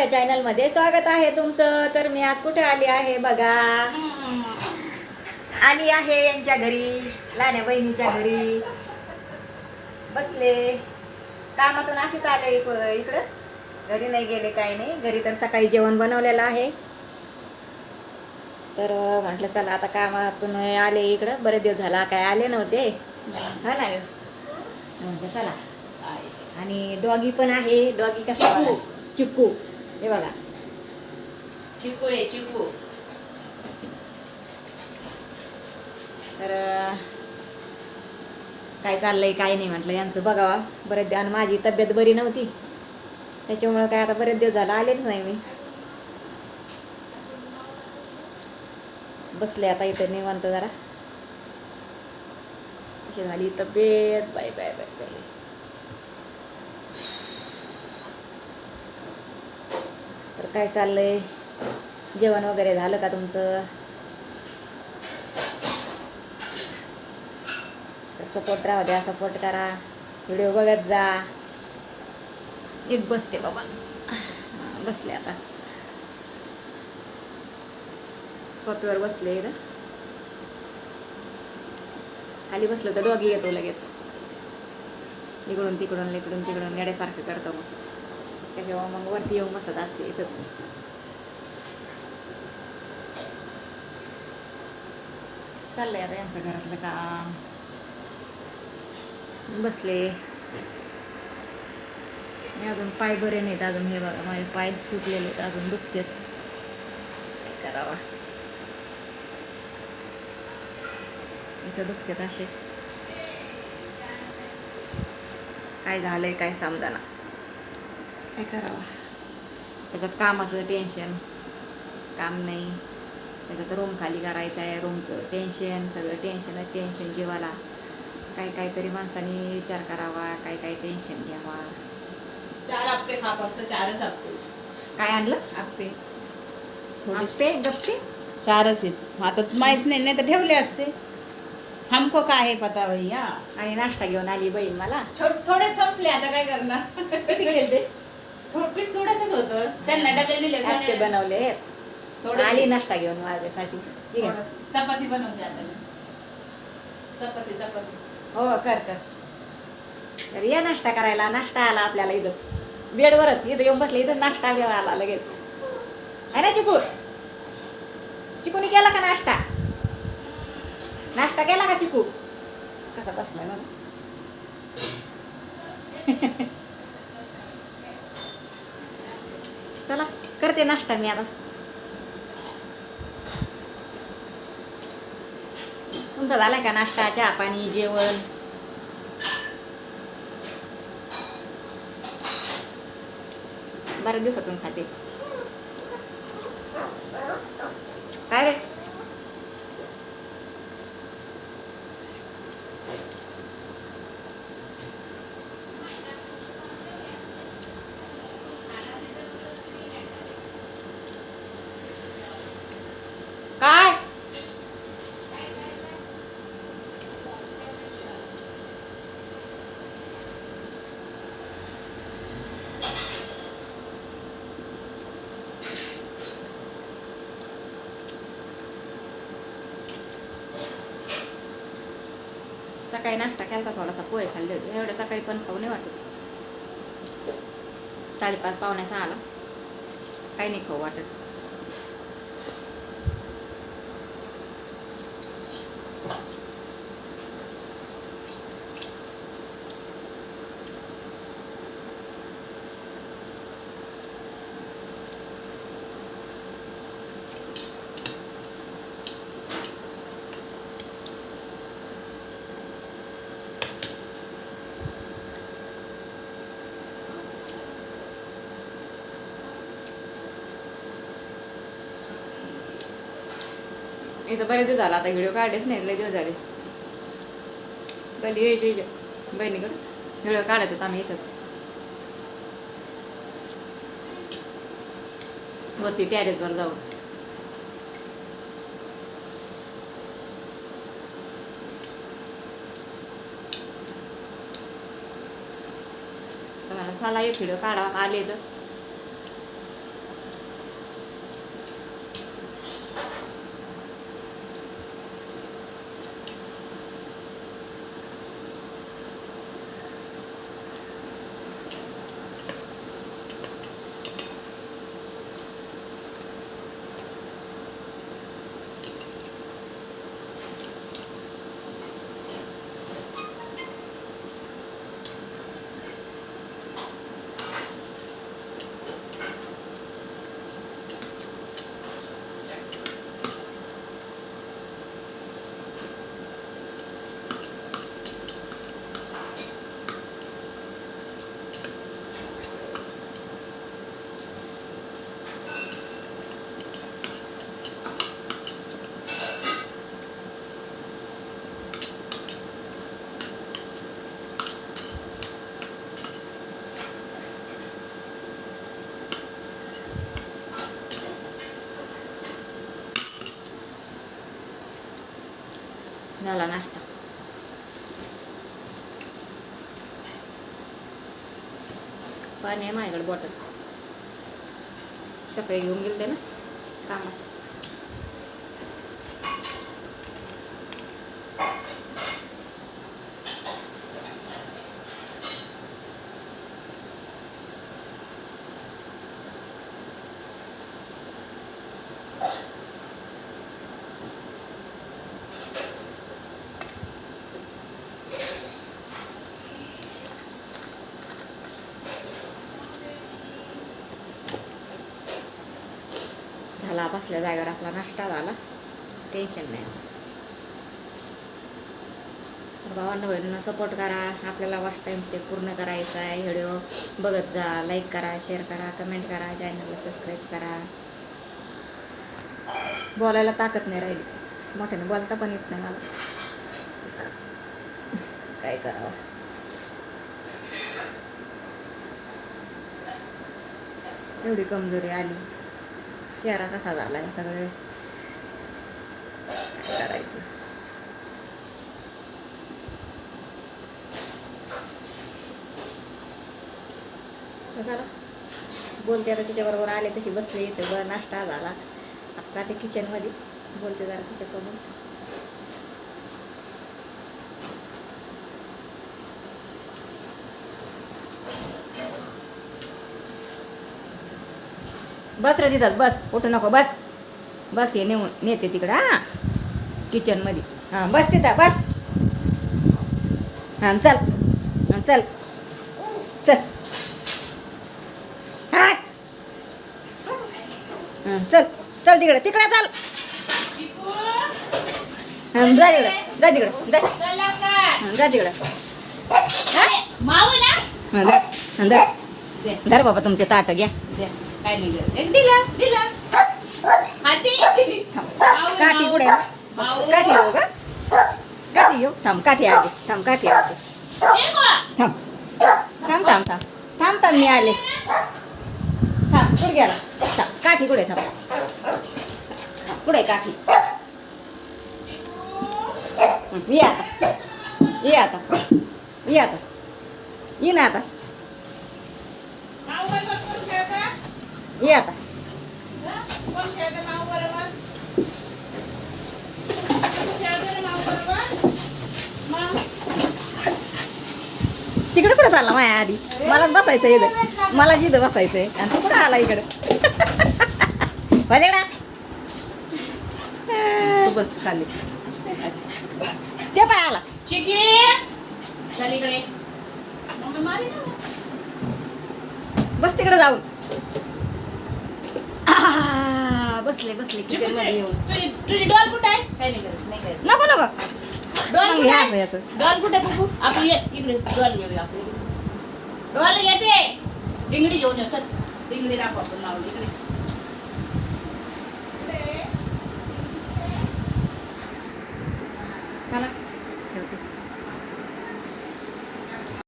माझ्या चॅनलमध्ये स्वागत आहे तुमचं. तर मी आज कुठे आली आहे बघा? आली आहे यांच्या घरी लहान्या बहिणीच्या घरी. बसले. कामातून अशीच आले इक- इकडंच. घरी नाही गेले काही नाही. घरी तर सकाळी जेवण बनवलेलं आहे. तर म्हटलं चला आता कामातून आले इकडं. बरेच दिवस झाला काय आले नव्हते. हा ना. म्हटलं चला. आणि डॉगी पण आहे. डॉगी कसा चिकू. हे बघा. चिकू आहे चिकू. तर काय चाललंय काय नाही म्हटलं यांचं बघावा. बरेच दिवस आणि माझी तब्येत बरी नव्हती. त्याच्यामुळं काय आता बरेच दिवस झाला आलेच नाही मी. बसले आता इथं निवांत जरा. अशी झाली तब्येत. Bye bye bye bye. काय चाललंय? जेवण वगैरे झालं का तुमचं? सपोर्ट राहू द्या सपोर्ट करा. व्हिडिओ बघत जा. एक बसते बाबा. बसले आता. सोफ्यावर बसले इथं. खाली बसलं तर डॉगी येतो लगेच. इकडून तिकडून इकडून तिकडून येड्यासारखं करतो मग. त्याच्यामुळे मग वरती येऊन बसत असते इथंच चाललंय आता यांचं घरातलं काम बसले हे अजून पाय बरे नाहीत अजून हे बघा माझे पाय सुटलेले आहेत अजून दुखतेत काय करावा इथं दुखतेत असे काय झालंय काय समजाना काय करावं? त्याच्यात कामाचं टेन्शन काम नाही. त्याच्यात रूम खाली करायचं आहे रूमचं टेन्शन सगळं टेन्शनच टेन्शन जीवाला. काही काहीतरी माणसाने विचार करावा काही काही टेन्शन घ्यावा. चार आपटे खा फक्त चारच आपटे काय आणलं? आपटे आपे गप्पे? चारच आहेत. आता माहीत नाही नाही तर ठेवले असते. हमको का आहे पता भैया? आणि नाश्ता घेऊन आली बहीण मला. थोडे संपले आता काय करणार? थोडं पीठ थोडंसंच होतं. त्यांना डबे दिले आपे बनवले थोडे आली नाश्ता घेऊन माझ्यासाठी. ठीक आहे. चपाती बनवते आता मी. चपाती चपाती. हो कर कर. तर या नाश्ता करायला. नाश्ता आला आपल्याला इथंच. बेडवरच. इथं येऊन बसले इथं नाश्ता वेळ आला लगेच. आहे ना चिकू? चिकूने केला का नाश्ता? नाश्ता केला का चिकू? कसा बसलाय मग चला करते नाश्ता मी आता. तुमचा झाला का नाश्ता चहा पाणी जेवण? बऱ्याच दिवसातून खाते काय रे काय सकाळी नाश्ता केला थोडासा पोहे खाल्ले होते. एवढ्या सकाळी पण खाऊ नाही वाटत. साडेपाच पावणे सहाला. काही नाही खाऊ वाटत. इथं बरेच दिवस झाला आता व्हिडिओ काढलेच नाही लय दिवस झाले. पहिली बहिणी यायची व्हिडिओ काढायचं होता आम्ही इथंच. वरती टॅरेसवर जाऊ तर मला एक व्हिडिओ काढा आले तर. झाला नाश्ता पाणी आहे माझ्याकडे बॉटल सकाळी घेऊन गेलते ना कामात झाला बसल्या जागेवर आपला नाश्ता झाला. टेन्शन नाही. भावांना बहिणींना सपोर्ट करा. आपल्याला वाच टाईम ते पूर्ण करायचा आहे. व्हिडिओ बघत जा. लाईक करा शेअर करा कमेंट करा चॅनलला सबस्क्राईब करा. बोलायला ताकद नाही राहिली. मोठ्याने बोलता पण येत नाही मला. काय करावं? एवढी कमजोरी आली. चेहरा कसा आहे सगळे. काय करायचं? तर बोलते आता तिच्याबरोबर आले तशी बसले इथे बरं नाश्ता झाला. आता ते किचनमध्ये बोलते जरा तिच्यासोबत. बस रे तिथंच बस. उठू नको बस. बस हे नेऊन नेते तिकडं हां. किचनमध्ये हां बस तिथं बस. हां चल. हां चल. चल. हां. चल. चल तिकडे तिकडे चल. हां जा तिकडे जा तिकडे जा. हां जा तिकडे. हां जा. धर बाबा तुमचे ताट घ्या. दे. काय नाही गं. एक दिलं दिलं. हाती. थांब. काठी? माऊ. काठी का? काठी थांब काठी आली. थांब काठी आली. थांब. थांब थांब थांब. थांब थांब मी आले. थांब कुठे गेला थांब काठी कुठे थांब. कुठे. काठी ये आता. ये आता. ये आता. ये ना आता. बरोबर? मग? तिकडे कुठे चालला माया आधी? मलाच बसायचं इथं. मला जिथं बसायचं आहे आणि तू कुठं आला इकडं? तू बस खाली. ते पाय आला. चिकी! चल इकडे. बस तिकडे जाऊन. आह, बसले बसले किचनमध्ये येऊन. तुझी तुझी डॉल कुठे आहे? काही नाही करत नाही करत. नको नको. डॉल कुठे हे आहे? याचं. डॉल कुठे बघू आपण ये इकडे डॉल घेऊया आपण. डॉल येते. डिंगडी घेऊन ये चल. डिंगडी दाखव आपण माऊली इकडे. चला.